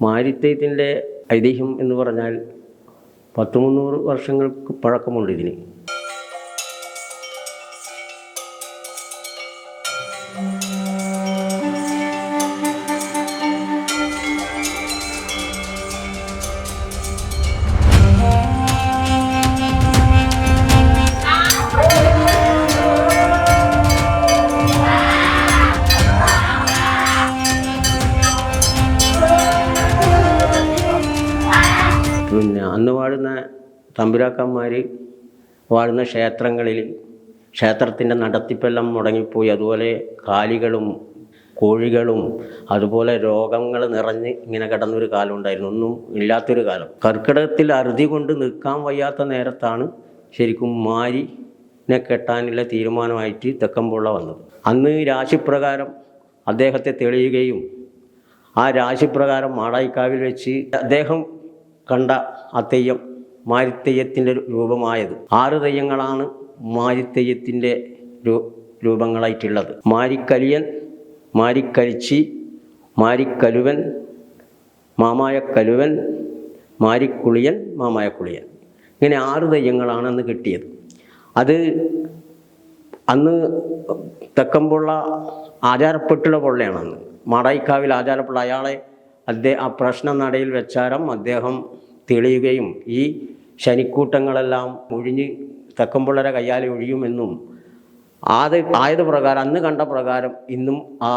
മാരിത്തയത്തിന്റെ ഐതിഹ്യം എന്ന് പറഞ്ഞാൽ പത്ത് മുന്നൂറ് വർഷങ്ങൾക്ക് പഴക്കമുണ്ട് ഇതിന്. അന്ന് വാഴുന്ന തമ്പുരാക്കന്മാർ വാഴുന്ന ക്ഷേത്രങ്ങളിൽ ക്ഷേത്രത്തിന്റെ നടത്തിപ്പെല്ലാം മുടങ്ങിപ്പോയി. അതുപോലെ കാലികളും കോഴികളും അതുപോലെ രോഗങ്ങൾ നിറഞ്ഞ് ഇങ്ങനെ കിടന്നൊരു കാലം ഉണ്ടായിരുന്നു ഒന്നും ഇല്ലാത്തൊരു കാലം. കർക്കിടകത്തിൽ അറുതി കൊണ്ട് നിൽക്കാൻ വയ്യാത്ത നേരത്താണ് ശരിക്കും മാരിനെ കെട്ടാനുള്ള തീരുമാനമായിട്ട് തെക്കമ്പുള്ള വന്നത്. അന്ന് രാശിപ്രകാരം അദ്ദേഹത്തെ തെളിയുകയും ആ രാശിപ്രകാരം മാടായിക്കാവിൽ വെച്ച് അദ്ദേഹം കണ്ട ആ തെയ്യം മാരിത്തെയ്യത്തിന്റെ രൂപമായത്. ആറ് തെയ്യങ്ങളാണ് മാരിത്തെയ്യത്തിന്റെ രൂപങ്ങളായിട്ടുള്ളത്. മാരിക്കലിയൻ മാരിക്കരിച്ചി മാരിക്കലുവൻ മാമായക്കലുവൻ മാരിക്കുളിയൻ മാമായക്കുളിയൻ. ഇങ്ങനെ ആറ് തെയ്യങ്ങളാണ് അന്ന് കിട്ടിയത്. അത് അന്ന് തെക്കമ്പുള്ള ആചാരപ്പെട്ടുള്ള പൊള്ളയാണ് അന്ന് മാടായിക്കാവിൽ ആചാരപ്പെട്ട അയാളെ അദ്ദേഹം ആ പ്രശ്ന നടയിൽ വെച്ചാരം അദ്ദേഹം തെളിയുകയും ഈ ശനിക്കൂട്ടങ്ങളെല്ലാം ഒഴിഞ്ഞ് തെക്കമ്പുള്ളരെ കയ്യാലെ ഒഴിയുമെന്നും ആത് ആയത് പ്രകാരം അന്ന് കണ്ട പ്രകാരം ഇന്നും ആ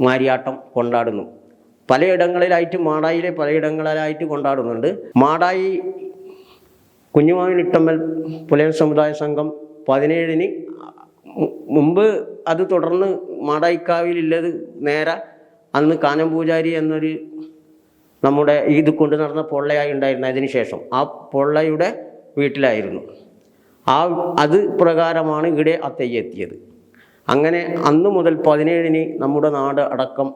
മാരിയാട്ടം കൊണ്ടാടുന്നു. പലയിടങ്ങളിലായിട്ട് മാടായിലെ പലയിടങ്ങളിലായിട്ട് കൊണ്ടാടുന്നുണ്ട്. മാടായി കുഞ്ഞുമാവിനിട്ടമ്മൽ പുലയൻ സമുദായ സംഘം പതിനേഴിന് മുമ്പ് അത് തുടർന്ന് മാടായിക്കാവിലുള്ളത് നേരെ അന്ന് കാനം പൂജാരി എന്നൊരു നമ്മുടെ ഇത് കൊണ്ടു നടന്ന പൊള്ളയായി ഉണ്ടായിരുന്നതിന് ശേഷം ആ പൊള്ളയുടെ വീട്ടിലായിരുന്നു. ആ അത് പ്രകാരമാണ് ഇവിടെ ആ തെയ്യെത്തിയത് അങ്ങനെ അന്ന് മുതൽ പതിനേഴിന് നമ്മുടെ നാട് അടക്കം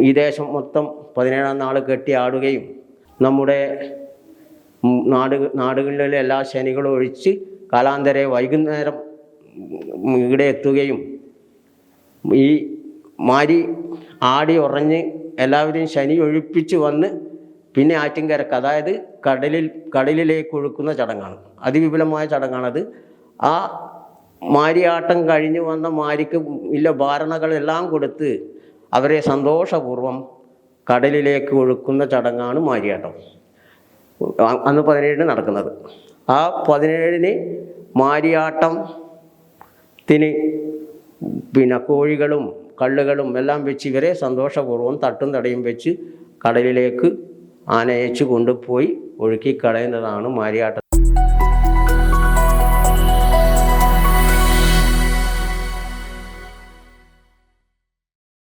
ഈ ദേശം മൊത്തം പതിനേഴാം നാൾ കെട്ടിയാടുകയും നമ്മുടെ നാട് നാടുകളിലെ എല്ലാ ശനികളും ഒഴിച്ച് കാലാന്തരെ വൈകുന്നേരം ഇവിടെ എത്തുകയും ഈ മാരി ആടി ഉറഞ്ഞ് എല്ലാവരെയും ശനി ഒഴിപ്പിച്ച് വന്ന് പിന്നെ ആറ്റിൻകരക്ക് അതായത് കടലിൽ കടലിലേക്ക് ഒഴുക്കുന്ന ചടങ്ങാണ്. അതിവിപുലമായ ചടങ്ങാണത്. ആ മാരിയാട്ടം കഴിഞ്ഞ് വന്ന മാരിക്ക് ഇല്ല ഭാരണകളെല്ലാം കൊടുത്ത് അവരെ സന്തോഷപൂർവം കടലിലേക്ക് ഒഴുക്കുന്ന ചടങ്ങാണ് മാരിയാട്ടം. അന്ന് പതിനേഴിന് നടക്കുന്നത്. ആ പതിനേഴിന് മാരിയാട്ടത്തിന് പിന്നെ കോഴികളും കള്ളുകളും എല്ലാം വെച്ച് ഇവരെ സന്തോഷപൂർവം തട്ടും തടയും വെച്ച് കടലിലേക്ക് ആനയച്ച് കൊണ്ടുപോയി ഒഴുക്കി കളയുന്നതാണ് മാരിയാട്ടം.